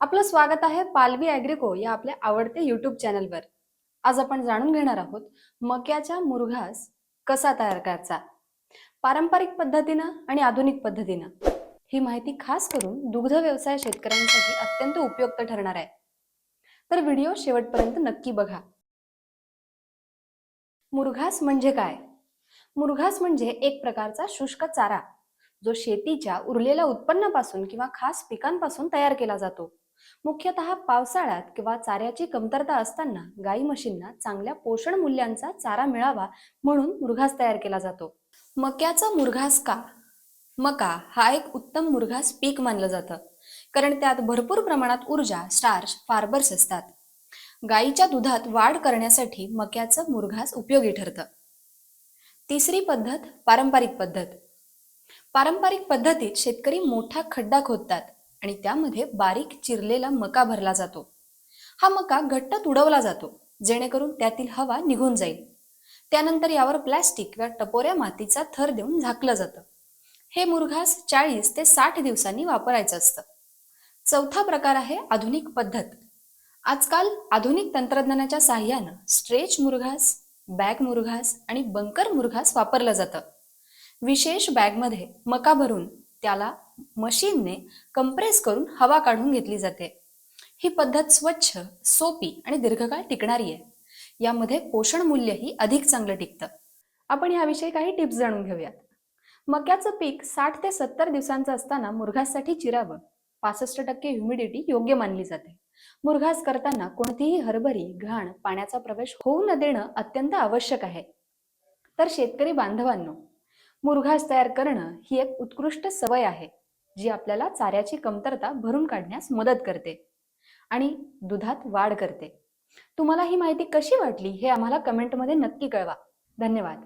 आपलं स्वागत आहे पालवी ॲग्रिको या आपल्या आवडत्या युट्यूब चॅनलवर. आज आपण जाणून घेणार आहोत मक्याच्या मुरघास कसा तयार करायचा पारंपरिक पद्धतीनं आणि आधुनिक पद्धतीनं. ही माहिती खास करून दुग्ध व्यवसाय शेतकऱ्यांसाठी अत्यंत उपयुक्त ठरणार आहे. तर व्हिडिओ शेवटपर्यंत नक्की बघा. मुरघास म्हणजे काय? मुरघास म्हणजे एक प्रकारचा शुष्क चारा जो शेतीच्या उरलेल्या उत्पन्नापासून किंवा खास पिकांपासून तयार केला जातो. मुख्यतः पावसाळ्यात किंवा चाऱ्याची कमतरता असताना गाई म्हशींना चांगल्या पोषण मूल्यांचा चारा मिळावा म्हणून मुरघास तयार केला जातो. मक्याचा मुरघास का? मका हा एक उत्तम मुरघास पीक मानलं जातं. कारण त्यात भरपूर प्रमाणात ऊर्जा स्टार्च फार्बर्स असतात. गाईच्या दुधात वाढ करण्यासाठी मक्याचं मुरघास उपयोगी ठरतं. तिसरी पद्धत पारंपरिक पद्धत. पारंपरिक पद्धतीत शेतकरी मोठा खड्डा खोदतात. आणि त्यामध्ये बारीक चिरलेला मका भरला जातो. हा मका घट्ट तुडवला जातो जेणेकरून त्यातील हवा निघून जाईल. त्यानंतर यावर प्लॅस्टिक किंवा टपोऱ्या मातीचा थर देऊन झाकलं जातं. हे मुरघास चाळीस ते साठ दिवसांनी वापरायचं असतं. चौथा प्रकार आहे आधुनिक पद्धत. आजकाल आधुनिक तंत्रज्ञानाच्या साह्यानं स्ट्रेच मुरघास बॅग मुरघास आणि बंकर मुरघास वापरलं जातं. विशेष बॅगमध्ये मका भरून त्याला मशीनने कंप्रेस करून हवा काढून घेतली जाते. ही पद्धत स्वच्छ सोपी आणि दीर्घकाळ टिकणारी आहे. यामध्ये पोषण मूल्यही अधिक चांगलं टिकतं. आपण याविषयी काही टिप्स जाणून घेऊयात. मक्याचं पीक साठ ते सत्तर दिवसांचं असताना मुरघाससाठी चिरावं. पासष्ट टक्के ह्युमिडिटी योग्य मानली जाते. मुरघास करताना कोणतीही हरभरी घाण पाण्याचा प्रवेश होऊ न देणं अत्यंत आवश्यक आहे. तर शेतकरी बांधवांनो मुरघास तयार करणं ही एक उत्कृष्ट सवय आहे जी आपल्याला चाऱ्याची कमतरता भरून काढण्यास मदत करते आणि दुधात वाढ करते. तुम्हाला ही माहिती कशी वाटली हे आम्हाला कमेंटमध्ये नक्की कळवा. धन्यवाद.